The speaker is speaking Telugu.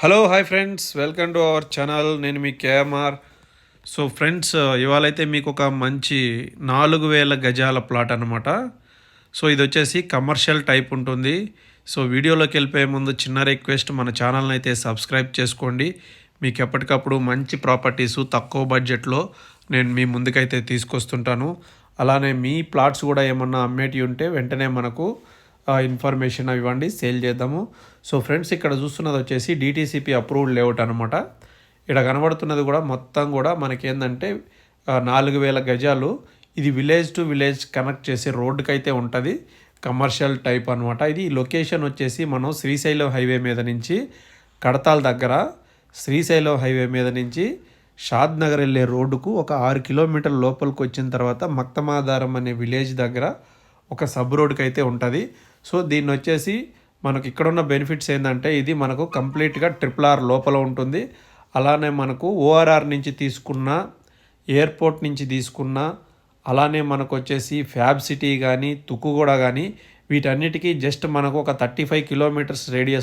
Hello hi friends welcome to our channel నేను మీ కేఎంఆర్. సో ఫ్రెండ్స్ ఇవాళైతే మీకు ఒక మంచి నాలుగు వేల గజాల ప్లాట్ అనమాట సో ఇది వచ్చేసి కమర్షియల్ టైప్ ఉంటుంది. సో వీడియోలోకి వెళ్ళిపోయే ముందు చిన్న రిక్వెస్ట్ మన ఛానల్ని అయితే సబ్స్క్రైబ్ చేసుకోండి. మీకు ఎప్పటికప్పుడు మంచి ప్రాపర్టీస్ తక్కువ బడ్జెట్లో నేను మీ ముందుకైతే తీసుకొస్తుంటాను. అలానే మీ ప్లాట్స్ కూడా ఏమన్నా అమ్మేటివి ఉంటే వెంటనే మనకు ఇన్ఫర్మేషన్ అవి ఇవ్వండి సేల్ చేద్దాము. సో ఫ్రెండ్స్ ఇక్కడ చూస్తున్నది వచ్చేసి డిటీసీపీ అప్రూవ్డ్ లేఅవుట్ అనమాట ఇక్కడ కనబడుతున్నది కూడా మొత్తం కూడా మనకి ఏంటంటే నాలుగు వేల గజాలు. ఇది విలేజ్ టు విలేజ్ కనెక్ట్ చేసే రోడ్డుకి అయితే ఉంటుంది. కమర్షియల్ టైప్ అనమాట ఇది లొకేషన్ వచ్చేసి మనం శ్రీశైలం హైవే మీద నుంచి కడతాల దగ్గర శ్రీశైలం హైవే మీద నుంచి షాద్ నగర్ వెళ్ళే రోడ్డుకు ఒక ఆరు కిలోమీటర్ల లోపలికి వచ్చిన తర్వాత మక్తమాధారం అనే విలేజ్ దగ్గర ఒక సబ్ రోడ్కి అయితే ఉంటుంది. సో దీన్ని వచ్చేసి మనకు ఇక్కడ ఉన్న బెనిఫిట్స్ ఏంటంటే ఇది మనకు కంప్లీట్గా ట్రిపుల్ ఆర్ లోపల ఉంటుంది. అలానే మనకు ఓఆర్ఆర్ నుంచి తీసుకున్న ఎయిర్పోర్ట్ నుంచి తీసుకున్న అలానే మనకు వచ్చేసి ఫ్యాబ్ సిటీ కానీ తుక్కుగూడ కానీ వీటన్నిటికీ జస్ట్ మనకు ఒక థర్టీ ఫైవ్ కిలోమీటర్స్ రేడియస్